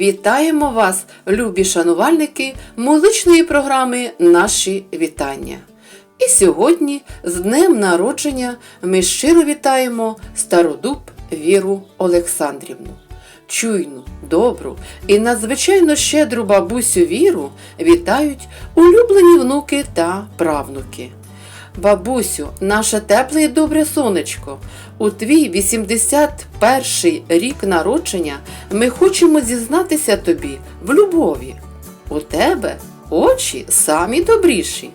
Вітаємо вас, любі шанувальники музичної програми Наші вітання. І сьогодні з днем народження ми щиро вітаємо стародуб Віру Олександрівну. Чуйну, добру і надзвичайно щедру бабусю Віру вітають улюблені внуки та правнуки. Бабусю, наше тепле і добре сонечко, у твій 81 рік народження ми хочемо зізнатися тобі в любові. У тебе очі самі добріші,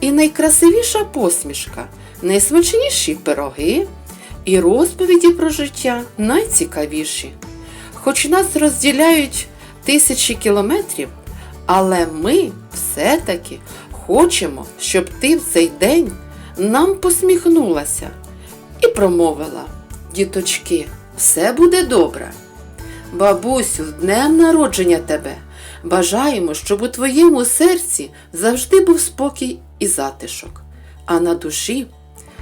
і найкрасивіша посмішка, найсмачніші пироги, і розповіді про життя найцікавіші. Хоч нас розділяють тисячі кілометрів, але ми все-таки хочемо, щоб ти в цей день нам посміхнулася і промовила: Діточки, все буде добре. Бабусю, з днем народження тебе! Бажаємо, щоб у твоєму серці завжди був спокій і затишок, а на душі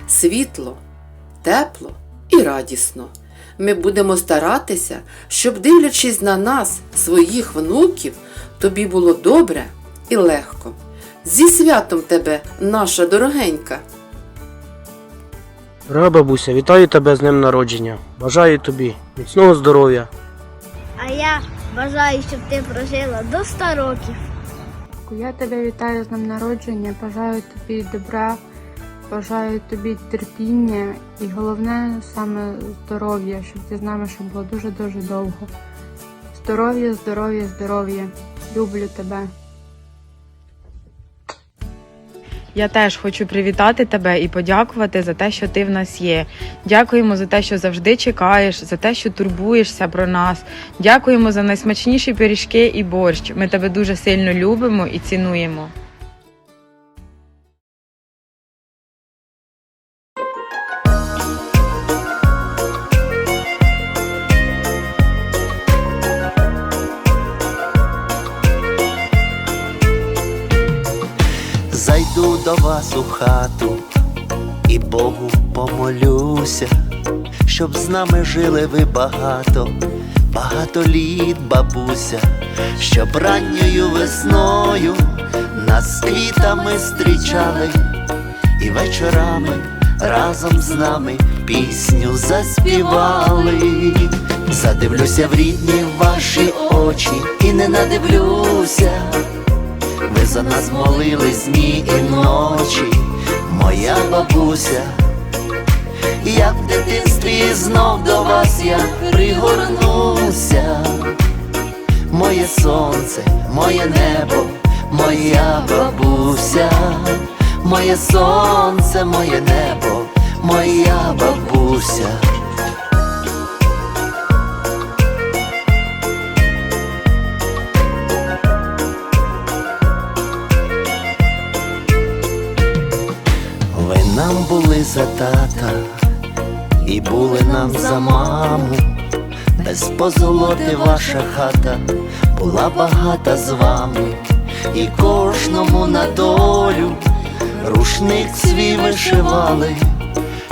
світло, тепло і радісно. Ми будемо старатися, щоб, дивлячись на нас, своїх внуків, тобі було добре і легко. Зі святом тебе, наша дорогенька! Дорога бабуся, вітаю тебе з днем народження. Бажаю тобі міцного здоров'я, А я бажаю, щоб ти прожила до 100 років. Я тебе вітаю з днем народження, бажаю тобі добра, бажаю тобі терпіння і головне саме здоров'я, щоб ти з нами ще було дуже-дуже довго. Здоров'я, здоров'я, здоров'я. Люблю тебе. Я теж хочу привітати тебе і подякувати за те, що ти в нас є. Дякуємо за те, що завжди чекаєш, за те, що турбуєшся про нас. Дякуємо за найсмачніші пиріжки і борщ. Ми тебе дуже сильно любимо і цінуємо. Вас у хату і Богу помолюся, щоб з нами жили ви багато, багато літ, бабуся, щоб ранньою весною нас з квітами зустрічали і вечорами разом з нами пісню заспівали. Задивлюся в рідні ваші очі і не надивлюся. Ви за нас молились дні і ночі, моя бабуся. Я в дитинстві знов до вас я пригорнуся. Моє сонце, моє небо, моя бабуся, моє сонце, моє небо, моя бабуся. За тата, і були нам за маму, без позолоти ваша хата була багата з вами, і кожному на долю рушник свій вишивали,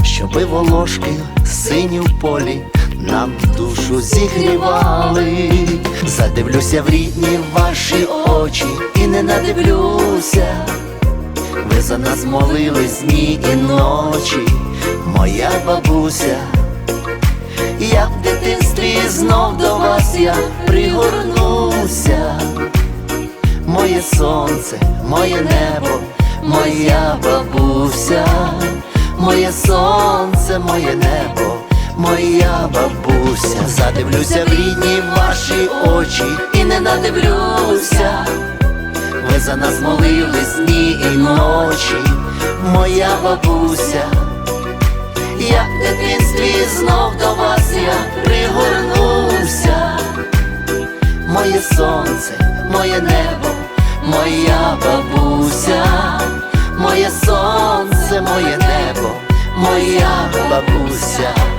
щоби волошки сині в полі нам душу зігрівали. Задивлюся в рідні ваші очі і не надивлюся. Ви за нас молились дні і ночі, моя бабуся. Я в дитинстві знов до вас я пригорнуся. Моє сонце, моє небо, моя бабуся, моє сонце, моє небо, моя бабуся. Задивлюся в рідні ваші очі і не надивлюся. Ви за нас молились дні і ночі, моя бабуся. Я в дитинстві знов до вас я пригорнуся. Моє сонце, моє небо, моя бабуся, моє сонце, моє небо, моя бабуся.